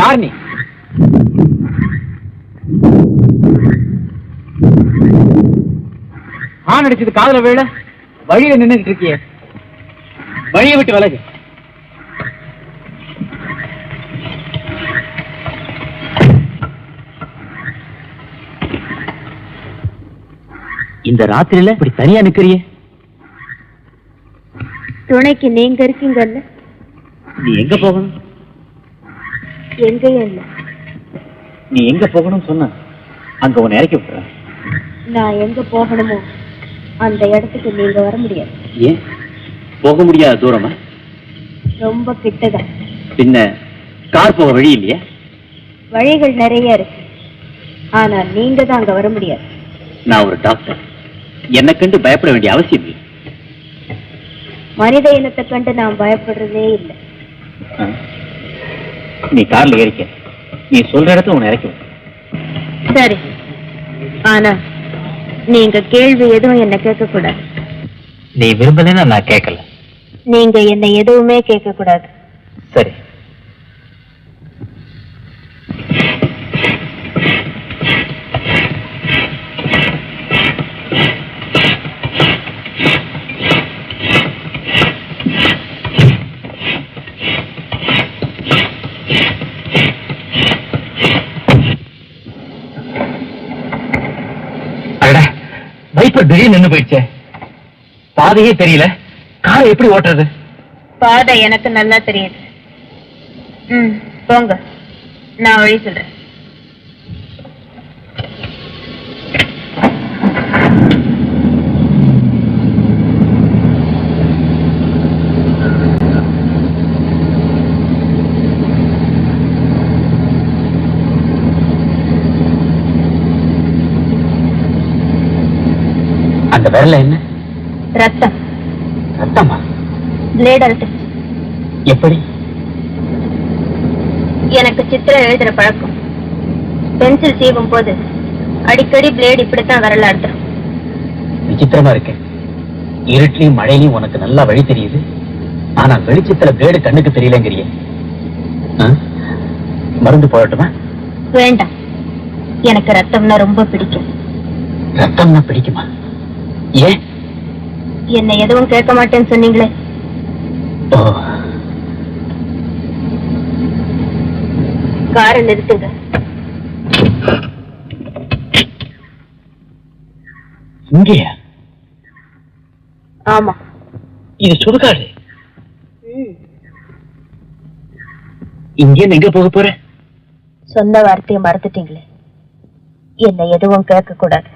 யார் நீ? ஆண் அடிச்சது காதல வேலை வழியில நின்றுட்டு இருக்கிய. வழியை விட்டு விலகு. இந்த ராத்திரியில இப்படி தனியா நிக்கிறிய? துணைக்கு நீங்க இருக்கீங்கல்ல? நீ எங்க போகணும்? எங்கேயும் இல்ல நீ எங்க போகணும்னு சொன்ன? அங்க உன்னை இறக்கி விட்டுறேன் நான் எங்க போகணுமோ அந்த இடத்துக்கு நீங்க வர முடியாது. ஏன்? போக முடியாத தூரமா? ரொம்ப கிட்டதான். பின்ன கார் போக வழி இல்லையா? வழிகள் நிறைய இருக்கு. ஆனா நீங்க தான் அங்க வர முடியாது. நான் ஒரு டாக்டர் என்னை கண்டு பயப்பட வேண்டிய அவசியம் இல்லை. மனித இனத்தை கண்டு நான் பயப்படுறதே இல்லை. நீ கார்ல ஏறிக்க. நீ சொல்ற இடத்துல உன்னை இறக்கி விட்டுறேன். சரி. ஆனா நீங்க கேள்வி எதுவும் என்ன கேட்க கூடாது நீ விரும்பலன்னா நான் கேட்கல. நீங்க என்ன எதுவுமே கேட்க கூடாது சரி. வைப்பர் திடீர் நின்னு போயிடுச்சே. பாதையே தெரியல. காரை எப்படி ஓட்டுறது? பாதை எனக்கு நல்லா தெரியுது. ம் போங்க. நான் வழி சொல்றேன். அந்த விரல என்ன? ரத்தம். ரத்தமா? பிளேட் அழுத்துருச்சு எப்படி? எனக்கு சித்திரம் எழுதுற பழக்கம். பென்சில் சீவும் போது அடிக்கடி பிளேடு இப்படித்தான் விரல் அழுத்துறோம் விசித்திரமா இருக்கு. இருட்லயும் மழையிலயும் உனக்கு நல்லா வழி தெரியுது. ஆனா வெளிச்சத்துல பிளேடு கண்ணுக்கு தெரியலங்கிறியே? மருந்து போடட்டுமா? வேண்டாம். எனக்கு ரத்தம்னா ரொம்ப பிடிக்கும். ரத்தம்னா பிடிக்குமா? ஏன் என்ன எதுவும் கேட்க மாட்டேன்னு சொன்னீங்களே. காரை நிறுத்துங்க. இங்கேயா? ஆமா. இது சுடுகாடு. இங்கே எங்க போக போற சொன்ன வார்த்தையை மறந்துட்டீங்களே. என்ன எதுவும் கேட்க கூடாது